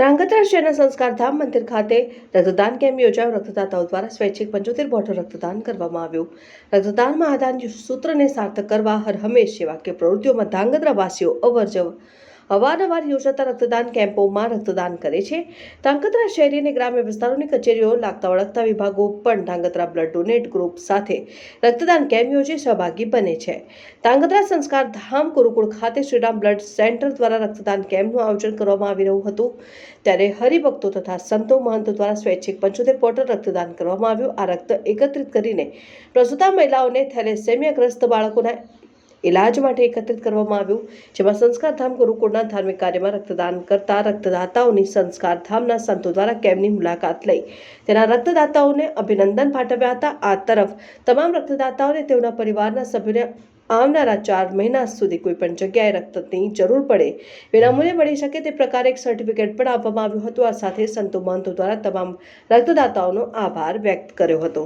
ધાંગધ્રા શહેરના સંસ્કારધામ મંદિર ખાતે રક્તદાન કેમ્પ યોજાયો. રક્તદાતાઓ દ્વારા સ્વૈચ્છિક પંચોતેર બોટલ રક્તદાન કરવામાં આવ્યું. રક્તદાનમાં આદાન સૂત્રને સાર્થક કરવા હર હંમેશ સેવાકીય પ્રવૃત્તિઓમાં ધાંગધ્રા વાસીઓ અવર જવર અવારનવાર યોજાતા રક્તદાન કેમ્પોમાં રક્તદાન કરે છે. ધાંગધ્રા શહેરી અને ગ્રામ્ય વિસ્તારોની કચેરીઓ, લાગતા વળગતા વિભાગો પણ ધાંગધ્રા બ્લડ ડોનેટ ગ્રુપ સાથે રક્તદાન કેમ્પ યોજી સહભાગી બને છે. ધાંગધ્રા સંસ્કાર ધામ ગુરુકુળ ખાતે શ્રીરામ બ્લડ સેન્ટર દ્વારા રક્તદાન કેમ્પનું આયોજન કરવામાં આવી રહ્યું હતું. ત્યારે હરિભક્તો તથા સંતો મહંતો દ્વારા સ્વૈચ્છિક પંચોતેર પોર્ટલ રક્તદાન કરવામાં આવ્યું. આ રક્ત એકત્રિત કરીને પ્રસૂતા મહિલાઓને થેલેસેમિયાગ્રસ્ત બાળકોના ઇલાજ માટે એકત્રિત કરવામાં આવ્યું, જેમાં સંસ્કારધામ ગુરુકુળના ધાર્મિક કાર્યમાં રક્તદાન કરતા રક્તદાતાઓની સંસ્કારધામના સંતો દ્વારા કેમ્પની મુલાકાત લઈ. તેના રક્તદાતાઓને અભિનંદન પાઠવ્યા હતા. આ તરફ તમામ રક્તદાતાઓને તેઓના પરિવારના સભ્યોને આવનારા ચાર મહિના સુધી કોઈ પણ જગ્યાએ રક્તની જરૂર પડે. વિનામૂલ્યે મળી શકે તે પ્રકારે એક સર્ટિફિકેટ પણ આપવામાં આવ્યું હતું. આ સાથે સંતો મહંતો દ્વારા તમામ રક્તદાતાઓનો આભાર વ્યક્ત કર્યો હતો.